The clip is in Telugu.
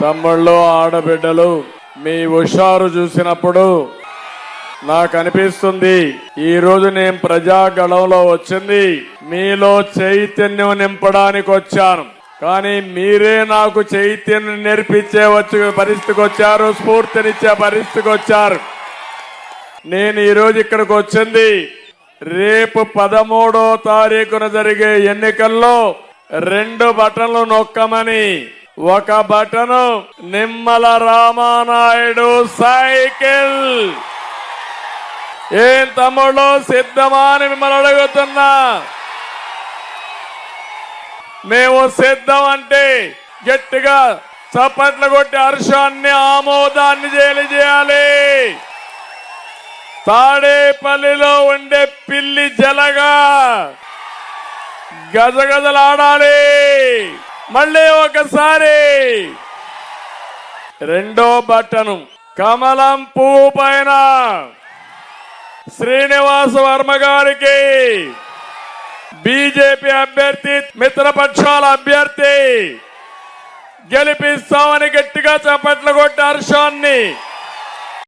తమ్ముళ్ళు ఆడబిడ్డలు మీ హుషారు చూసినప్పుడు నాకు అనిపిస్తుంది ఈ రోజు నేను ప్రజాగళంలో వచ్చింది మీలో చైతన్యం నింపడానికి వచ్చాను. కానీ మీరే నాకు చైతన్యం నేర్పించే వచ్చే పరిస్థితికి వచ్చారు స్ఫూర్తినిచ్చే పరిస్థితికి వచ్చారు. నేను ఈరోజు ఇక్కడికి వచ్చింది రేపు పదమూడో తారీఖున జరిగే ఎన్నికల్లో రెండు బటన్లు నొక్కమని ఒక బటను నిమ్మల రామానాయుడు సైకిల్. ఏం తమ్ముళ్ళు సిద్ధమా అని మిమ్మల్ని అడుగుతున్నా. మేము సిద్ధం అంటే గట్టిగా చప్పట్లు కొట్టి హర్షాన్ని ఆమోదాన్ని తెలియజేయాలి తాడేపల్లిలో ఉండే పిల్లి జలగా గజగజలాడాలి మళ్ళీ ఒకసారి. రెండో బట్టను కమలం పువ్వు పైన. శ్రీనివాస వర్మ గారికి. బీజేపీ అభ్యర్థి మిత్రపక్షాల అభ్యర్థి. గెలిపిస్తామని గట్టిగా చప్పట్లు కొట్టి హర్షాన్ని.